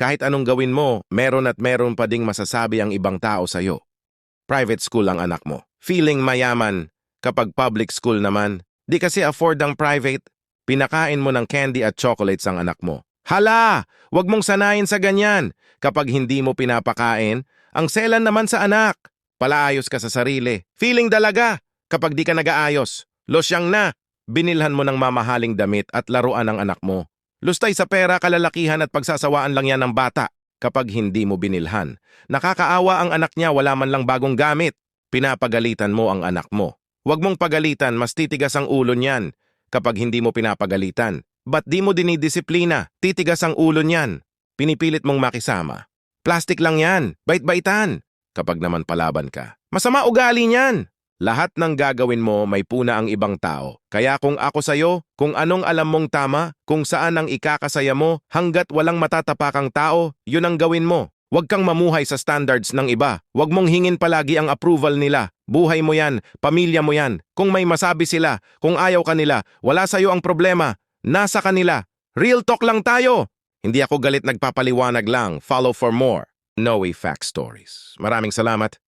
Kahit anong gawin mo, meron at meron pa ding masasabi ang ibang tao sa'yo. Private school ang anak mo. Feeling mayaman. Kapag public school naman, di kasi afford ang private. Pinakain mo ng candy at chocolates ang anak mo. Hala! Huwag mong sanayin sa ganyan. Kapag hindi mo pinapakain, ang selan naman sa anak. Palaayos ka sa sarili. Feeling dalaga. Kapag di ka nag-aayos, losyang na. Binilhan mo ng mamahaling damit at laruan ng anak mo. Lustay sa pera, kalalakihan at pagsasawaan lang yan ng bata kapag hindi mo binilhan. Nakakaawa ang anak niya, wala man lang bagong gamit. Pinapagalitan mo ang anak mo. Huwag mong pagalitan, mas titigas ang ulo niyan kapag hindi mo pinapagalitan. Ba't di mo dinidisiplina? Titigas ang ulo niyan. Pinipilit mong makisama. Plastic lang yan, bait-baitan. Kapag naman palaban ka, masama ugali niyan. Lahat ng gagawin mo may puna ang ibang tao. Kaya kung ako sa'yo, kung anong alam mong tama, kung saan ang ikakasaya mo, hanggat walang matatapakang tao, yun ang gawin mo. Huwag kang mamuhay sa standards ng iba. Huwag mong hingin palagi ang approval nila. Buhay mo yan, pamilya mo yan. Kung may masabi sila, kung ayaw ka nila, wala sa'yo ang problema. Nasa kanila. Real talk lang tayo. Hindi ako galit nagpapaliwanag lang. Follow for more. No way fact stories. Maraming salamat.